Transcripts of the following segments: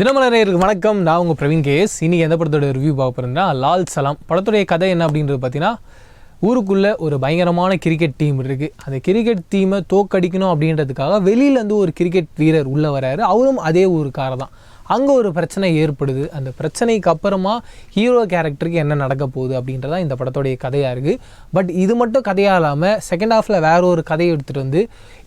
தினமலரையருக்கு வணக்கம். நான் உங்கள் பிரவீன் கேஎஸ் இன்னைக்கு எந்த படத்தோட ரிவ்யூ பார்க்க போகிறேன்னா லால் சலாம். படத்துடைய கதை என்ன அப்படின்றது பார்த்தீங்கன்னா ஊருக்குள்ளே ஒரு பயங்கரமான கிரிக்கெட் டீம் இருக்குது அந்த கிரிக்கெட் டீமை தோக்கடிக்கணும் அப்படின்றதுக்காக வெளியிலேருந்து ஒரு கிரிக்கெட் வீரர் உள்ளே வராரு. அவரும் அதே ஊருக்காரர் தான். அங்கே ஒரு பிரச்சனை ஏற்படுது. அந்த பிரச்சனைக்கு அப்புறமா ஹீரோ கேரக்டருக்கு என்ன நடக்க போகுது அப்படின்றதா இந்த படத்தோடைய கதையாக இருக்குது பட் இது மட்டும் கதையாக இல்லாமல் செகண்ட் ஹாஃபில் வேற ஒரு கதையை எடுத்துகிட்டு வந்து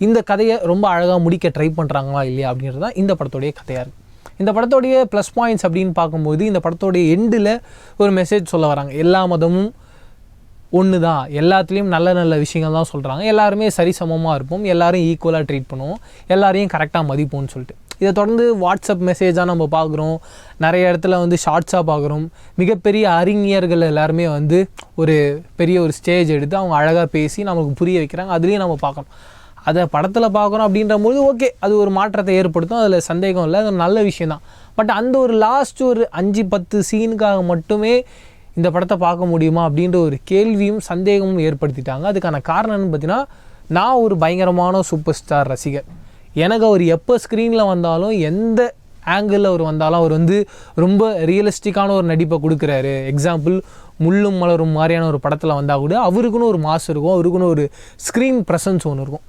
இந்த கதையை ரொம்ப அழகாக முடிக்க ட்ரை பண்ணுறாங்களா இல்லையா அப்படின்றது தான் இந்த படத்தோடைய கதையாக இருக்குது இந்த படத்தோடைய ப்ளஸ் பாயிண்ட்ஸ் அப்படின்னு பார்க்கும்போது இந்த படத்தோடைய எண்டில் ஒரு மெசேஜ் சொல்ல வராங்க. எல்லா மதமும் ஒன்று தான் எல்லாத்துலேயும் நல்ல நல்ல விஷயங்கள் தான் சொல்கிறாங்க எல்லாருமே சரிசமமாக இருப்போம். எல்லாரும் ஈக்குவலாக ட்ரீட் பண்ணுவோம். எல்லாரையும் கரெக்டாக மதிப்போம்னு சொல்லிட்டு. இதை தொடர்ந்து வாட்ஸ்அப் மெசேஜாக நம்ம பார்க்குறோம். நிறைய இடத்துல வந்து ஷார்ட்ஸாக பார்க்குறோம். மிகப்பெரிய அறிஞர்கள் எல்லாருமே வந்து ஒரு பெரிய ஒரு ஸ்டேஜ் எடுத்து அவங்க அழகாக பேசி நமக்கு புரிய வைக்கிறாங்க. அதுலேயும் நம்ம பார்க்கணும். அதை படத்தில் பார்க்குறோம் அப்படின்ற போது ஓகே அது ஒரு மாற்றத்தை ஏற்படுத்தும். அதில் சந்தேகம் இல்லை அது ஒரு நல்ல விஷயந்தான் பட் அந்த ஒரு லாஸ்ட் ஒரு அஞ்சு பத்து சீனுக்காக மட்டுமே இந்த படத்தை பார்க்க முடியுமா அப்படின்ற ஒரு கேள்வியும் சந்தேகமும் ஏற்படுத்திட்டாங்க. அதுக்கான காரணம்னு பார்த்தீங்கன்னா நான் ஒரு பயங்கரமான சூப்பர் ஸ்டார் ரசிகர். எனக்கு அவர் எப்போ ஸ்க்ரீனில் வந்தாலும் எந்த ஆங்கிளில் அவர் வந்தாலும் அவர் வந்து ரொம்ப ரியலிஸ்டிக்கான ஒரு நடிப்பை கொடுக்குறாரு. எக்ஸாம்பிள் முள்ளும் மலரும் மாதிரியான ஒரு படத்தில் வந்தால் கூட அவருக்குன்னு ஒரு மாஸ் இருக்கும் அவருக்குன்னு ஒரு ஸ்க்ரீன் ப்ரெசன்ஸ் ஒன்று இருக்கும்.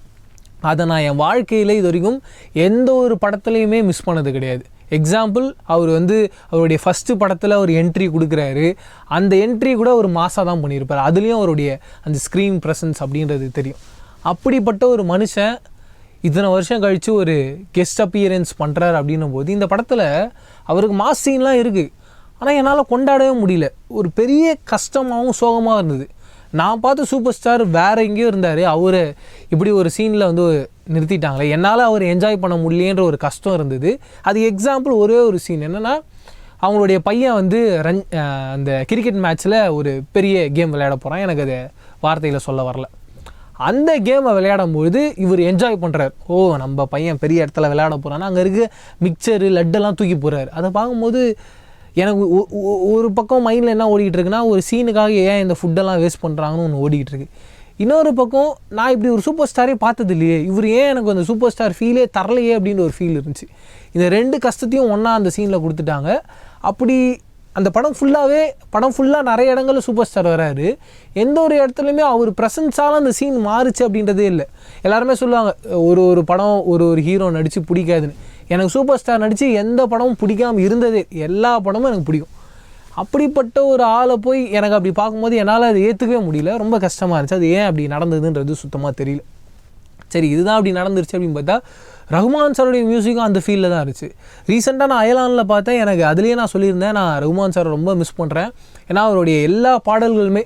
அதை நான் என் வாழ்க்கையில் இது வரைக்கும் எந்த ஒரு படத்துலையுமே மிஸ் பண்ணது கிடையாது. எக்ஸாம்பிள் அவர் வந்து அவருடைய ஃபஸ்ட்டு படத்தில் ஒரு என்ட்ரி கொடுக்குறாரு. அந்த என்ட்ரி கூட ஒரு மாசாக தான் பண்ணியிருப்பார். அதுலேயும் அவருடைய அந்த ஸ்க்ரீன் ப்ரெசன்ஸ் அப்படின்றது தெரியும். அப்படிப்பட்ட ஒரு மனுஷன் இத்தனை வருஷம் கழித்து ஒரு கெஸ்ட் அப்பியரன்ஸ் பண்ணுறாரு அப்படின்னும் போது இந்த படத்தில் அவருக்கு மாஸ் சீன்லாம் இருக்குது ஆனால் என்னால் கொண்டாடவே முடியல. ஒரு பெரிய கஷ்டமாகவும் சோகமாக இருந்தது. நான் பார்த்த சூப்பர் ஸ்டார் வேறு எங்கேயோ இருந்தார். அவர் இப்படி ஒரு சீனில் வந்து நிறுத்திட்டாங்களே. என்னால் அவர் என்ஜாய் பண்ண முடியலன்ற ஒரு கஷ்டம் இருந்தது. அது எக்ஸாம்பிள் ஒரே ஒரு சீன் என்னென்னா அவங்களுடைய பையன் வந்து ரன் அந்த கிரிக்கெட் மேட்ச்சில் ஒரு பெரிய கேம் விளையாட போகிறான் எனக்கு அது வார்த்தையில் சொல்ல வரல. அந்த கேமை விளையாடும்பொழுது இவர் என்ஜாய் பண்ணுறாரு ஓ நம்ம பையன் பெரிய இடத்துல விளையாட போகிறான்னா அங்கே இருக்க மிக்சரு லட்டெல்லாம் தூக்கி போகிறாரு அதை பார்க்கும்போது எனக்கு ஒரு பக்கம் மைண்டில் என்ன ஓடிக்கிட்டு இருக்குன்னா ஒரு சீனுக்காக ஏன் இந்த ஃபுட்டெல்லாம் வேஸ்ட் பண்ணுறாங்கன்னு ஒன்று ஓடிக்கிட்டு இருக்கு. இன்னொரு பக்கம் நான் இப்படி ஒரு சூப்பர் ஸ்டாரே பார்த்தது இல்லையே இவர் ஏன் எனக்கு அந்த சூப்பர் ஸ்டார் ஃபீலே தரலையே அப்படின்ற ஒரு ஃபீல் இருந்துச்சு. இந்த ரெண்டு கஷ்டத்தையும் ஒன்றா அந்த சீனில் கொடுத்துட்டாங்க. அப்படி அந்த படம் ஃபுல்லாகவே படம் ஃபுல்லாக நிறைய இடங்களில் சூப்பர் ஸ்டார் வராரு. எந்த ஒரு இடத்துலையுமே அவர் ப்ரெசன்ஸால் அந்த சீன் மாறுச்சு அப்படின்றதே இல்லை. எல்லாருமே சொல்லுவாங்க ஒரு ஒரு படம் ஒரு ஒரு ஹீரோ நடித்து பிடிக்காதுன்னு. எனக்கு சூப்பர் ஸ்டார் நடித்து எந்த படமும் பிடிக்காம இருந்ததே. எல்லா படமும் எனக்கு பிடிக்கும். அப்படிப்பட்ட ஒரு ஆளை போய் எனக்கு அப்படி பார்க்கும்போது என்னால் அதை ஏற்றுக்கவே முடியல. ரொம்ப கஷ்டமாக இருந்துச்சு. அது ஏன் அப்படி நடந்ததுன்றது சுத்தமாக தெரியல. சரி இதுதான் அப்படி நடந்துருச்சு அப்படின்னு பார்த்தா ரகுமான் சாருடைய மியூசிக்கும் அந்த ஃபீலில் தான் இருந்துச்சு. ரீசெண்டாக நான் அயலானில் பார்த்தேன். எனக்கு அதுலேயே நான் சொல்லியிருந்தேன். நான் ரகுமான் சாரை ரொம்ப மிஸ் பண்ணுறேன் ஏன்னா அவருடைய எல்லா பாடல்களுமே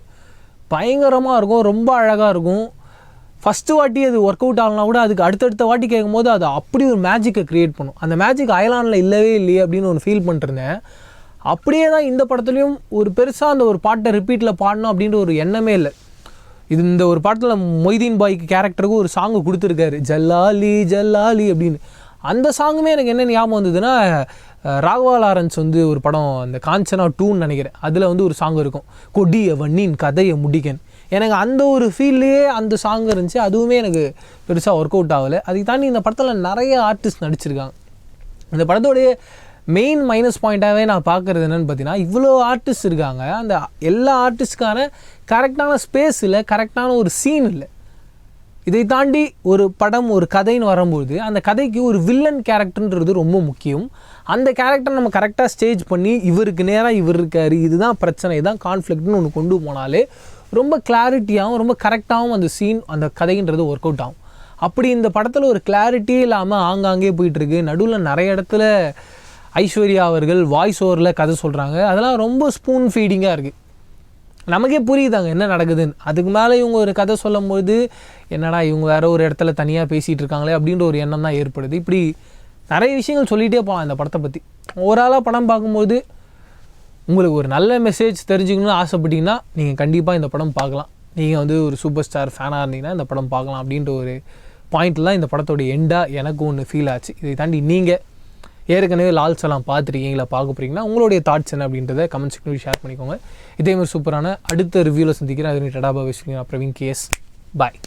பயங்கரமாக இருக்கும். ரொம்ப அழகாக இருக்கும். ஃபஸ்ட்டு வாட்டி அது ஒர்க் அவுட் ஆகலனா கூட அதுக்கு அடுத்தடுத்த வாட்டி கேட்கும்போது அது அப்படி ஒரு மேஜிக்கை க்ரியேட் பண்ணும். அந்த மேஜிக் அயலானில் இல்லவே இல்லையே அப்படின்னு ஒன்று ஃபீல் பண்ணிருந்தேன் அப்படியே தான் இந்த படத்துலையும் ஒரு பெருசாக அந்த ஒரு பாட்டை ரிப்பீட்டில் பாடணும் அப்படின்ற ஒரு எண்ணமே இல்லை. இது இந்த ஒரு பாட்டில் மொய்தீன் பாய்க்கு கேரக்டருக்கு ஒரு சாங்கு கொடுத்துருக்காரு. ஜல்லாலி ஜல்லாலி அப்படின்னு. அந்த சாங்குமே எனக்கு என்ன ஞாபகம் வந்ததுன்னா ராகவா லாரன்ஸ் வந்து ஒரு படம் அந்த காஞ்சனா டூன்னு நினைக்கிறேன். அதில் வந்து ஒரு சாங் இருக்கும். கொடிய வண்ணின் கதையை முடிக்கன். எனக்கு அந்த ஒரு ஃபீல்லையே அந்த சாங் இருந்துச்சு. அதுவுமே எனக்கு பெருசாக ஒர்க் அவுட் ஆகலை. அதுக்கு தாண்டி இந்த படத்தில் நிறைய ஆர்டிஸ்ட் நடிச்சிருக்காங்க. இந்த படத்தோடைய மெயின் மைனஸ் பாயிண்ட்டாகவே நான் பார்க்குறது என்னென்னு பார்த்தீங்கன்னா இவ்வளோ ஆர்டிஸ்ட் இருக்காங்க. அந்த எல்லா ஆர்டிஸ்ட்கான கரெக்டான ஸ்பேஸ் இல்லை கரெக்டான ஒரு சீன் இல்லை இதை தாண்டி ஒரு படம் ஒரு கதைன்னு வரும்போது அந்த கதைக்கு ஒரு வில்லன் கேரக்டர்ன்றது ரொம்ப முக்கியம். அந்த கேரக்டர் நம்ம கரெக்டாக ஸ்டேஜ் பண்ணி இவருக்கு நேராக இவர் இருக்கார் இதுதான் பிரச்சனை இதுதான் கான்ஃப்ளிக்ட்னு ஒன்று கொண்டு போனாலே ரொம்ப கிளாரிட்டியாகவும் ரொம்ப கரெக்டாகவும் அந்த சீன் அந்த கதைன்றது ஒர்க் அவுட் ஆகும். அப்படி இந்த படத்தில் ஒரு கிளாரிட்டியே இல்லாமல் ஆங்காங்கே போயிட்டுருக்கு. நடுவில் நிறைய இடத்துல ஐஸ்வர்யா அவர்கள் வாய்ஸ் ஓவரில் கதை சொல்கிறாங்க அதெல்லாம் ரொம்ப ஸ்பூன் ஃபீடிங்காக இருக்குது நமக்கே புரியுதாங்க என்ன நடக்குதுன்னு. அதுக்கு மேலே இவங்க ஒரு கதை சொல்லும்போது என்னடா இவங்க வேறு ஒரு இடத்துல தனியாக பேசிகிட்டு இருக்காங்களே அப்படின்ற ஒரு எண்ணம் தான் ஏற்படுது. இப்படி நிறைய விஷயங்கள் சொல்லிகிட்டே போகலாம் இந்த படத்தை பற்றி ஓவராலாக படம் பார்க்கும்போது உங்களுக்கு ஒரு நல்ல மெசேஜ் தெரிஞ்சுக்கணும்னு ஆசைப்பட்டீங்கன்னா நீங்கள் கண்டிப்பாக இந்த படம் பார்க்கலாம். நீங்கள் வந்து ஒரு சூப்பர் ஸ்டார் ஃபேனாக இருந்தீங்கன்னா இந்த படம் பார்க்கலாம் அப்படின்ற ஒரு பாயிண்ட்லாம் இந்த படத்தோடைய எண்டாக எனக்கு ஒன்று ஃபீல் ஆச்சு. இதை தாண்டி நீங்கள் ஏற்கனவே லால் சலாம் பார்த்துருக்கீங்களா பார்க்க போகிறீங்கன்னா உங்களுடைய தாட்ஸ் என்ன அப்படின்றத கமெண்ட் செக்ஷனில் ஷேர் பண்ணிக்கோங்க. இதே மாதிரி சூப்பரான அடுத்த ரிவ்யூவில் சந்திக்கிறேன். அது டடாபா வச்சுருக்கீங்க பிரவீன் கேஸ் பாய்